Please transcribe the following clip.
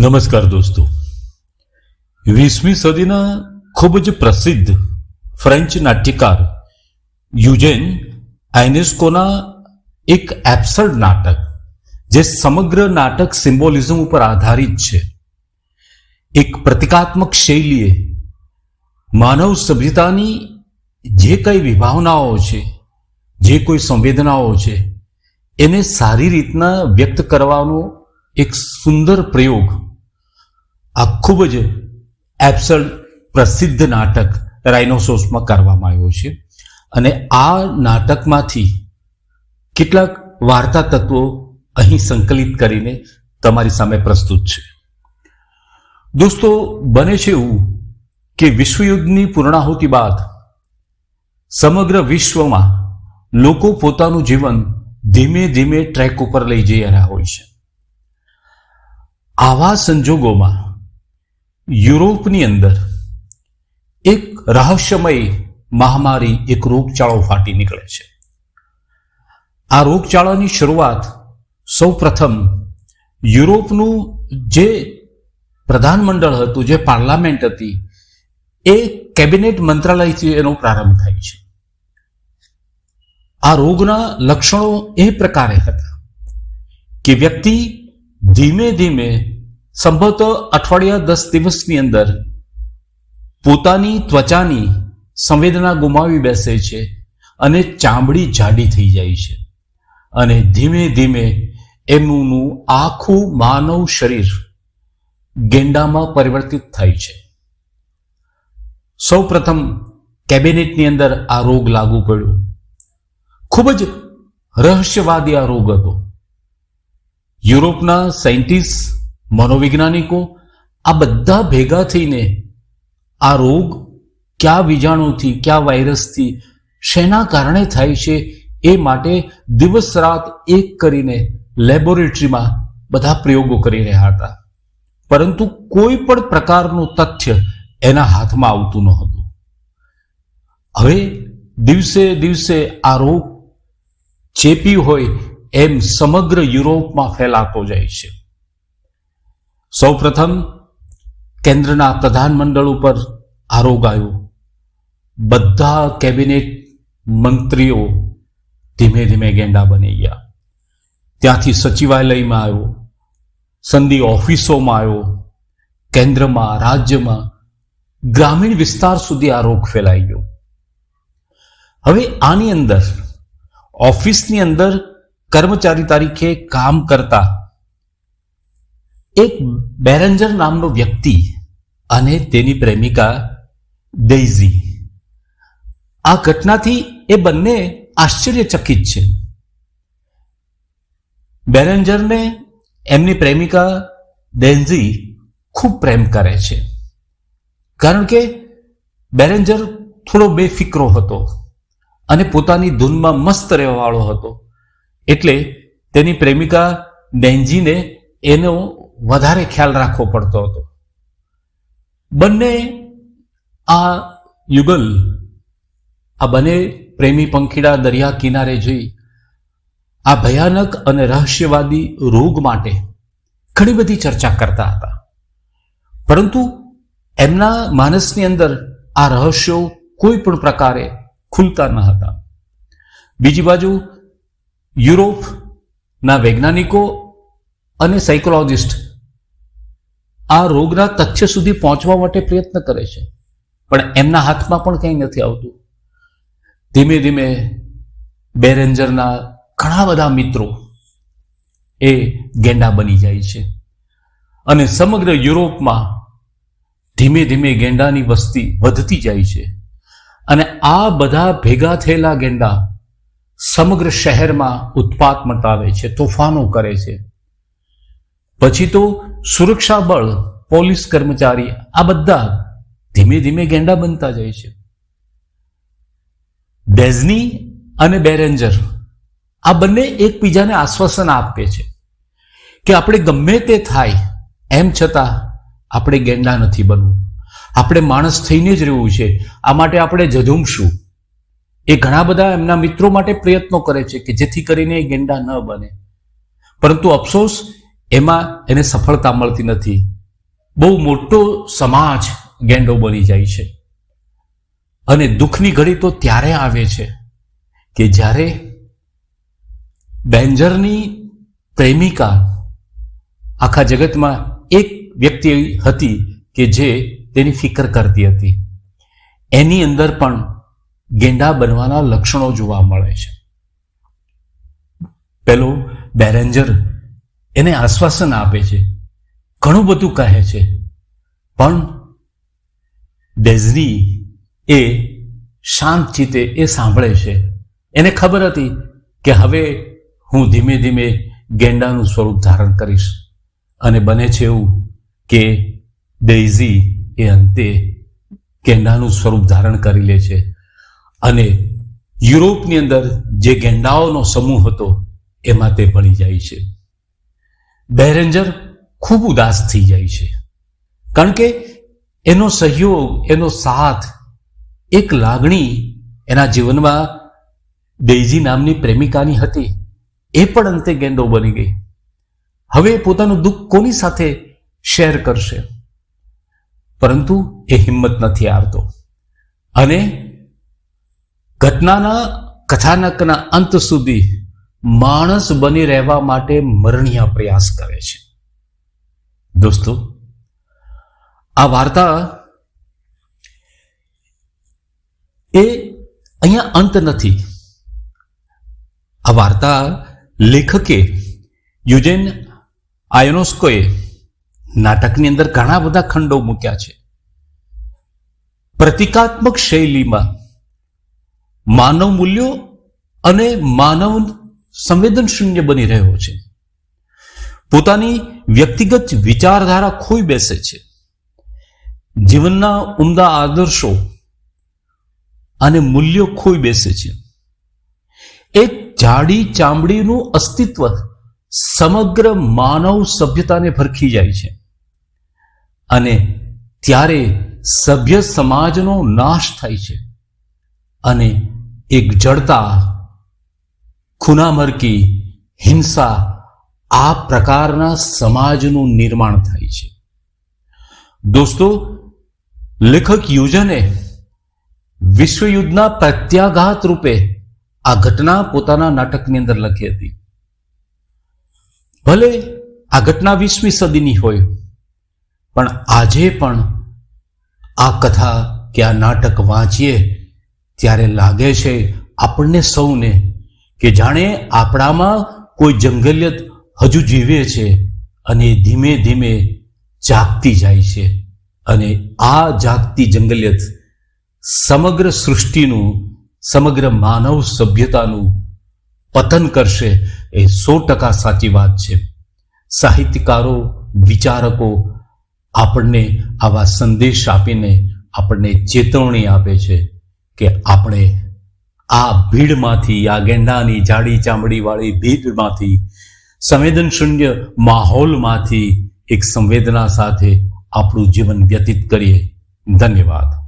નમસ્કાર દોસ્તો. વીસમી સદીના ખૂબ જ પ્રસિદ્ધ ફ્રેન્ચ નાટ્યકાર યુજેન આઇનેસ્કોના એક એપ્સર્ડ નાટક, જે સમગ્ર નાટક સિમ્બોલિઝમ ઉપર આધારિત છે. એક પ્રતિકાત્મક શૈલીએ માનવ સભ્યતાની જે કઈ વિભાવનાઓ છે, જે કોઈ સંવેદનાઓ છે, એને સારી રીતના વ્યક્ત કરવાનો એક સુંદર પ્રયોગ આ ખૂબ જ એપ્સલ પ્રસિદ્ધ નાટક રાઇનોસોસમાં કરવામાં આવ્યો છે. અને આ નાટકમાંથી કેટલાક વાર્તા તત્વો અહીં સંકલિત કરીને તમારી સામે પ્રસ્તુત છે. દોસ્તો, બને છે એવું કે વિશ્વયુદ્ધની પૂર્ણાહુતિ બાદ સમગ્ર વિશ્વમાં લોકો પોતાનું જીવન ધીમે ધીમે ટ્રેક ઉપર લઈ જઈ રહ્યા હોય છે. આવા સંજોગોમાં યુરોપની અંદર એક રહસ્યમય મહામારી એક રોગચાળો ફાટી નીકળે છે. આ રોગચાળાની શરૂઆત સૌ પ્રથમ યુરોપનું જે પ્રધાનમંડળ હતું, જે પાર્લામેન્ટ હતી, એ કેબિનેટ મંત્રાલયથી એનો પ્રારંભ થાય છે. આ રોગના લક્ષણો એ પ્રકારે હતા કે વ્યક્તિ ધીમે ધીમે સંભવત અઠવાડિયા દસ દિવસની અંદર પોતાની ત્વચાની સંવેદના ગુમાવી બેસે છે અને ચામડી જાડી થઈ જાય છે. અને ધીમે ધીમે એમનું આખું માનવ શરીર ગેંડામાં પરિવર્તિત થાય છે. સૌ પ્રથમ કેબિનેટની અંદર આ રોગ લાગુ પડ્યો. ખૂબ જ રહસ્યવાદી આ રોગ હતો. યુરોપના સાયન્ટિસ્ટ મનોવૈજ્ઞાનિકો આ બધા ભેગા થઈને આ રોગ કયા બીજાણુથી કયા વાયરસથી, શેના કારણે થાય છે, એ માટે દિવસ રાત એક કરીને લેબોરેટરીમાં બધા પ્રયોગો કરી રહ્યા હતા. પરંતુ કોઈ પણ પ્રકારનું તથ્ય એના હાથમાં આવતું ન હતું હવે દિવસે દિવસે આ રોગ ચેપી હોય એમ સમગ્ર યુરોપમાં ફેલાતો જાય છે. સૌપ્રથમ કેન્દ્રના પ્રધાનમંડળ ઉપર આરોગ આવ્યો. બધા કેબિનેટ મંત્રીઓ ધીમે ધીમે ગેંડા બની ગયા. ત્યાંથી સચિવાલયમાં આવ્યો, સંધિ ઓફિસોમાં આવ્યો, કેન્દ્રમાં, રાજ્યમાં, ગ્રામીણ વિસ્તાર સુધી આ રોગ ફેલાઈ ગયો. હવે આની અંદર, ઓફિસની અંદર કર્મચારી તરીકે કામ કરતા એક બેરેન્જર નામનો વ્યક્તિ અને તેની પ્રેમિકા ડેઇઝી આ ઘટનાથી એ બંને આશ્ચર્યચકિત છે. બેરેન્જરને એમની પ્રેમિકા ડેન્ઝી ખૂબ પ્રેમ કરે છે. કારણ કે બેરેન્જર થોડો બેફિકરો હતો અને પોતાની ધૂનમાં મસ્ત રહેવાવાળો હતો. એટલે તેની પ્રેમિકા ડેન્જીને એનો વધારે ખ્યાલ રાખવો પડતો હતો. બંને આ યુગલ, આ બંને પ્રેમી પંખીડા દરિયા કિનારે જઈ આ ભયાનક અને રહસ્યવાદી રોગ માટે ઘણી બધી ચર્ચા કરતા હતા. પરંતુ એમના માનસની અંદર આ રહસ્યો કોઈ પણ પ્રકારે ખુલતા ન હતા. બીજી બાજુ યુરોપના વૈજ્ઞાનિકો અને સાયકોલોજિસ્ટ આ રોગના તથ્ય સુધી પહોંચવા માટે પ્રયત્ન કરે છે. પણ એમના હાથમાં પણ કંઈ નથી આવતું. ધીમે ધીમે બેરેન્જરના ઘણા બધા મિત્રો એ ગેંડા બની જાય છે. અને સમગ્ર યુરોપમાં ધીમે ધીમે ગેંડાની વસ્તી વધતી જાય છે. અને આ બધા ભેગા થયેલા ગેંડા સમગ્ર શહેરમાં ઉત્પાત મટાવે છે, તોફાનો કરે છે. પછી તો સુરક્ષા બળ, પોલીસ કર્મચારી, આ બધા ધીમે ધીમે ગેંડા બનતા જાય છે. ડેઝની અને બેરેન્જર, આ બંને એકબીજાને આશ્વાસન આપે છે કે આપણે ગમે તે થાય, એમ છતાં આપણે ગેંડા નથી બનવું. આપણે માણસ થઈને જ રહેવું છે. આ માટે આપણે જજુમશું એ ઘણા બધા એમના મિત્રો માટે પ્રયત્નો કરે છે કે જેથી કરીને એ ગેંડા ન બને. પરંતુ અફસોસ એમાં એને સફળતા મળતી નથી. બહુ મોટો સમાજ ગેંડો બની જાય છે. અને દુઃખની ઘડી તો ત્યારે આવે છે કે જ્યારે બેન્જરની પ્રેમિકા આખા જગતમાં એક વ્યક્તિ હતી કે જે તેની ફિકર કરતી હતી. એની અંદર પણ ગેંડા બનવાના લક્ષણો જોવા મળે છે. પેલો બેરેન્જર એને આશ્વાસન આપે છે. ઘણું બધું કહે છે. પણ ડેઝની એ શાંત ચિત્તે એ સાંભળે છે. એને ખબર હતી કે હવે હું ધીમે ધીમે ગેંડાનું સ્વરૂપ ધારણ કરીશ. અને બને છે એવું કે ડેઝી એ અંતે ગેંડાનું સ્વરૂપ ધારણ કરી લે છે. અને યુરોપની અંદર જે ગેંડાઓનો સમૂહ હતો, એમાં તે ભળી જાય છે. બેરેન્જર ખૂબ ઉદાસ થઈ જાય છે. કારણ કે એનો સહયોગ, એનો સાથ, એક લાગણી એના જીવનમાં ડેઇઝી નામની પ્રેમિકાની હતી. એ પણ અંતે ગેંડો બની ગઈ. હવે પોતાનું દુઃખ કોની સાથે શેર કરશે? પરંતુ એ હિંમત નથી હારતો. અને ઘટનાના, કથાનકના અંત સુધી માણસ બની રહેવા માટે મરણીય પ્રયાસ કરે છે. દોસ્તો, આ વાર્તા એ અહીંયા અંત નથી. આ વાર્તા લેખકે યુજેન આયોનોસ્કોએ નાટકની અંદર ઘણા બધા ખંડો મૂક્યા છે. પ્રતિકાત્મક શૈલીમાં માનવ મૂલ્યો અને માનવ સંવેદનશૂન્ય બની રહ્યો છે. પોતાની વ્યક્તિગત વિચારધારા ખોઈ બેસે છે. જીવનના ઉમદા આદર્શો અને મૂલ્યો ખોઈ બેસે છે. એક જાડી ચામડીનું અસ્તિત્વ સમગ્ર માનવ સભ્યતાને ભરખી જાય છે. અને ત્યારે સભ્ય સમાજનો નાશ થાય છે. અને એક જડતા ખૂનામરકી હિંસા આ પ્રકારના સમાજનું નિર્માણ થાય છે. દોસ્તો, લેખક યુજને વિશ્વયુદ્ધના પ્રત્યાઘાત રૂપે આ ઘટના પોતાના નાટકની અંદર લખી હતી. ભલે આ ઘટના વીસમી સદીની હોય, પણ આજે પણ આ કથા કે આ નાટક વાંચીએ ત્યારે લાગે છે આપણને સૌને કે જાણે આપણામાં કોઈ જંગલિયત હજુ જીવે છે અને ધીમે ધીમે જાગતી જાય છે. અને આ જાગતી જંગલિયત સમગ્ર સૃષ્ટિનું, સમગ્ર માનવ સભ્યતાનું પતન કરશે એ સો ટકા સાચી વાત છે. સાહિત્યકારો, વિચારકો આપણને આવા સંદેશ આપીને આપણને ચેતવણી આપે છે કે આપણે આ ભીડમાંથી, આ ગેંડાની જાડી ચામડીવાળી ભીડમાંથી, સંવેદનશૂન્ય માહોલમાંથી એક સંવેદના સાથે આપણું જીવન વ્યતીત કરીએ. ધન્યવાદ.